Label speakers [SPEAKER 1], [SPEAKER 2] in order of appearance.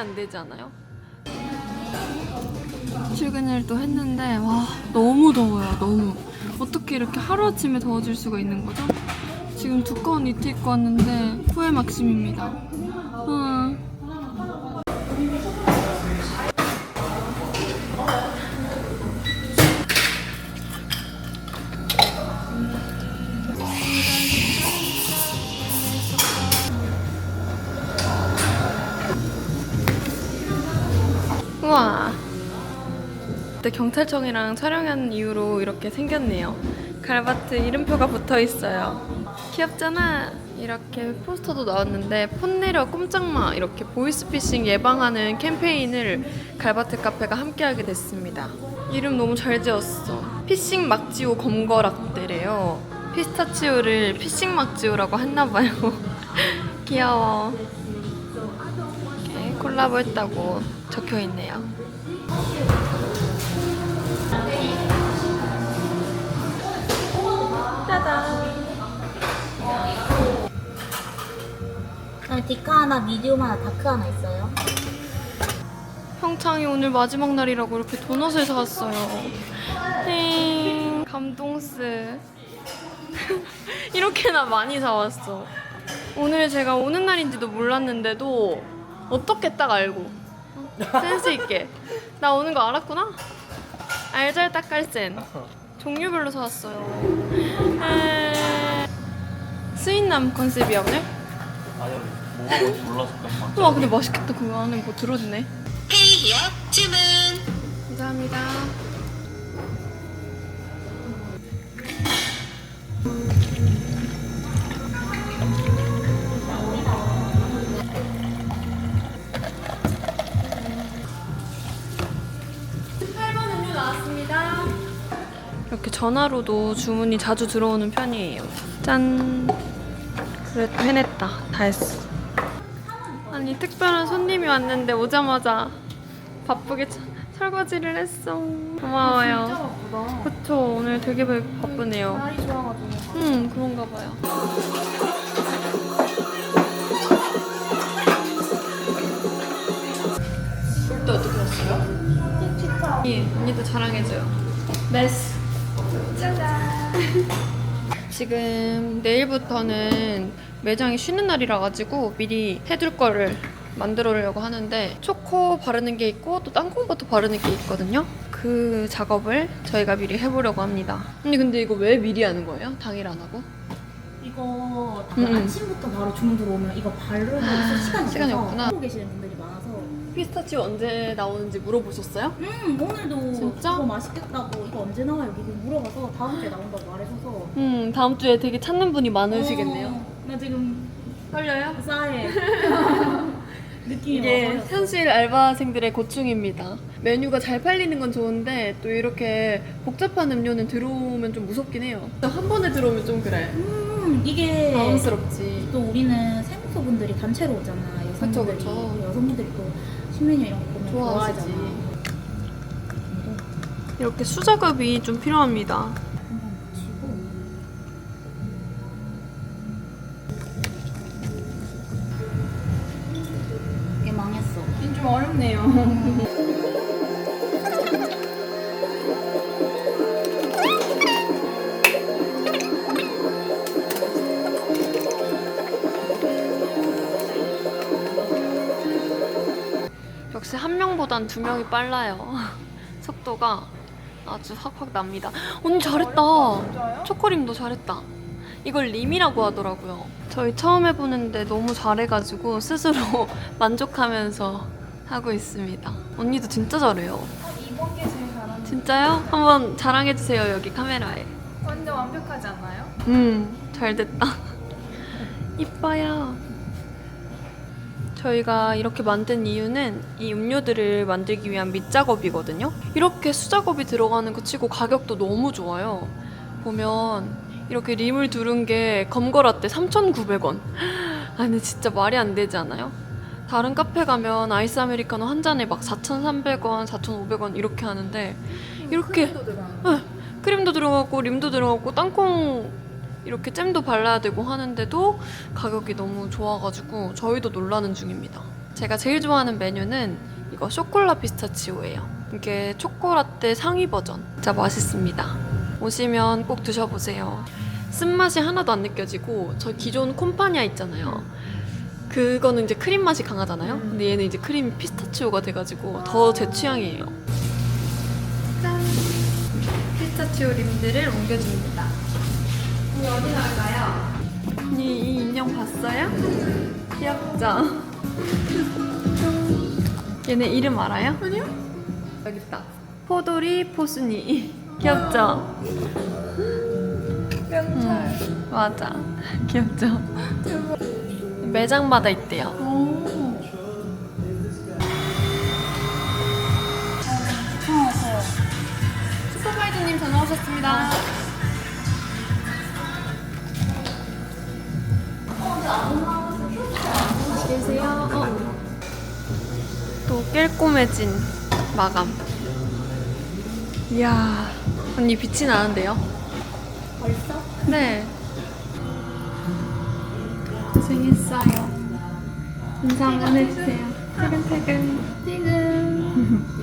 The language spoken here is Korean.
[SPEAKER 1] 않아요? 출근을 또 했는데 와 너무 더워요 너무 어떻게 이렇게 하루아침에 더워질 수가 있는 거죠? 지금 두꺼운 니트 입고 왔는데 후회 막심입니다 음. 그때 경찰청이랑 촬영한 이후로 이렇게 생겼네요. 갈바트 이름표가 붙어 있어요. 귀엽잖아. 이렇게 포스터도 나왔는데 폰 내려 꼼짝마 이렇게 보이스피싱 예방하는 캠페인을 갈바트 카페가 함께하게 됐습니다. 이름 너무 잘 지었어. 피싱 막지오 검거락대래요. 피스타치오를 피싱 막지오라고 했나봐요. 귀여워. 콜라보 했다고 적혀 있네요.
[SPEAKER 2] 네, 디카 하나, 미디움 하나, 다크 하나 있어요.
[SPEAKER 1] 형창이 오늘 마지막 날이라고 이렇게 도넛을 사왔어요. 땡 감동스. 이렇게나 많이 사왔어. 오늘 제가 오는 날인지도 몰랐는데도 어떻게 딱 알고 센스 있게 나 오는 거 알았구나. 알잘 딱갈센 종류별로 사왔어요. 에... 스윗남 컨셉이야 오늘?
[SPEAKER 3] 아니요, 뭐가 뭔지 몰라서 그냥.
[SPEAKER 1] 와 근데 맛있겠다 그거 안에 뭐 들어주네.
[SPEAKER 2] 페이요 주문.
[SPEAKER 1] 감사합니다. 이렇게 전화로도 주문이 자주 들어오는 편이에요. 짠. 그래도 해냈다. 다 했어. 아니 특별한 손님이 왔는데 오자마자 바쁘게 차- 설거지를 했어. 고마워요. 바쁘다. 그쵸 오늘 되게 바- 바쁘네요. 날이 좋아가지고. 음 그런가 봐요. 볼때 어떻게 왔어요? 예, 언니도 자랑해줘요. 메스. 짜잔. 지금 내일부터는 매장이 쉬는 날이라 가지고 미리 해둘 거를 만들어려고 하는데 초코 바르는 게 있고 또 땅콩버터 바르는 게 있거든요. 그 작업을 저희가 미리 해보려고 합니다. 언니 근데 이거 왜 미리 하는 거예요? 당일 안 하고?
[SPEAKER 2] 이거
[SPEAKER 1] 음, 음.
[SPEAKER 2] 아침부터 바로 주문 들어오면 이거 바르고 있을 시간이
[SPEAKER 1] 시간이 없구나.
[SPEAKER 2] 하고 계시는 많아서
[SPEAKER 1] 피스타치오 언제 나오는지 물어보셨어요?
[SPEAKER 2] 음 오늘도
[SPEAKER 1] 진짜?
[SPEAKER 2] 이거 맛있겠다고 이거 언제 나와요? 이렇게 물어봐서 다음 주에 나온다고 말해줘서
[SPEAKER 1] 음 다음 주에 되게 찾는 분이 많으시겠네요.
[SPEAKER 2] 어, 나 지금
[SPEAKER 1] 떨려요?
[SPEAKER 2] 싸해 느낌이
[SPEAKER 1] 이게 현실 알바생들의 고충입니다. 메뉴가 잘 팔리는 건 좋은데 또 이렇게 복잡한 음료는 들어오면 좀 무섭긴 해요. 한 번에 들어오면 좀 그래.
[SPEAKER 2] 음 이게
[SPEAKER 1] 당황스럽지.
[SPEAKER 2] 또 우리는 세 무서 분들이 단체로 오잖아 여성분들이
[SPEAKER 1] 그쵸, 그쵸.
[SPEAKER 2] 여성분들이 또 신메뉴 이런 거 보면
[SPEAKER 1] 좋아하시지.
[SPEAKER 2] 좋아하잖아
[SPEAKER 1] 이렇게 수작업이 좀 필요합니다.
[SPEAKER 2] 한번 붙이고 이게 망했어
[SPEAKER 1] 좀 어렵네요. 한 명보단 두 명이 빨라요. 속도가 아주 확확 납니다. 언니 잘했다. 초코림도 잘했다. 이걸 림이라고 하더라고요. 저희 처음 해보는데 너무 잘해가지고 스스로 만족하면서 하고 있습니다. 언니도 진짜 잘해요.
[SPEAKER 4] 이번 게 제일 잘하는
[SPEAKER 1] 진짜요? 한번 자랑해주세요, 여기 카메라에.
[SPEAKER 4] 완전 완벽하지 않나요?
[SPEAKER 1] 음, 잘 됐다. 이뻐요. 저희가 이렇게 만든 이유는 이 음료들을 만들기 위한 밑작업이거든요. 이렇게 수작업이 들어가는 거 치고 가격도 너무 좋아요. 보면 이렇게 림을 두른 게 검거라떼 3,900원. 아, 근데 진짜 말이 안 되지 않아요? 다른 카페 가면 아이스 아메리카노 한 잔에 막 4,300원, 4,500원 이렇게 하는데 이렇게 네, 크림도 들어가고 림도 들어가고 땅콩 이렇게 잼도 발라야 되고 하는데도 가격이 너무 좋아가지고 저희도 놀라는 중입니다. 제가 제일 좋아하는 메뉴는 이거 쇼콜라 피스타치오예요. 이게 초코라떼 상위 버전. 진짜 맛있습니다. 오시면 꼭 드셔보세요. 쓴맛이 하나도 안 느껴지고 저 기존 콤파니아 있잖아요. 그거는 이제 크림 맛이 강하잖아요.
[SPEAKER 2] 음.
[SPEAKER 1] 근데 얘는 이제 크림 피스타치오가 돼가지고 더 제 취향이에요. 짠! 피스타치오 림들을 옮겨줍니다. 우리 어디 갈까요? 언니 이 인형 봤어요? 귀엽죠? 얘네 이름 알아요? 아니요. 여기 있다. 포도리 포순이. 귀엽죠?
[SPEAKER 4] 명찰.
[SPEAKER 1] 음, 맞아. 귀엽죠? 매장마다 있대요. 슈퍼바이저님 전화 오셨습니다. 계세요. 어. 또 깰꼬매진 마감. 이야, 언니 빛이 나는데요?
[SPEAKER 2] 벌써?
[SPEAKER 1] 네. 고생했어요. 인사 한번 해주세요. 퇴근 퇴근. 퇴근.